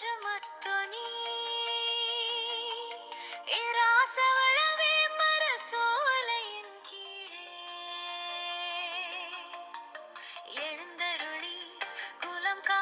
கொஞ்சமத்தோ நீ இராசவளவே மரசோலையின் கீழே. எழுந்தருளி குலம் கா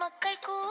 மக்கள் கூட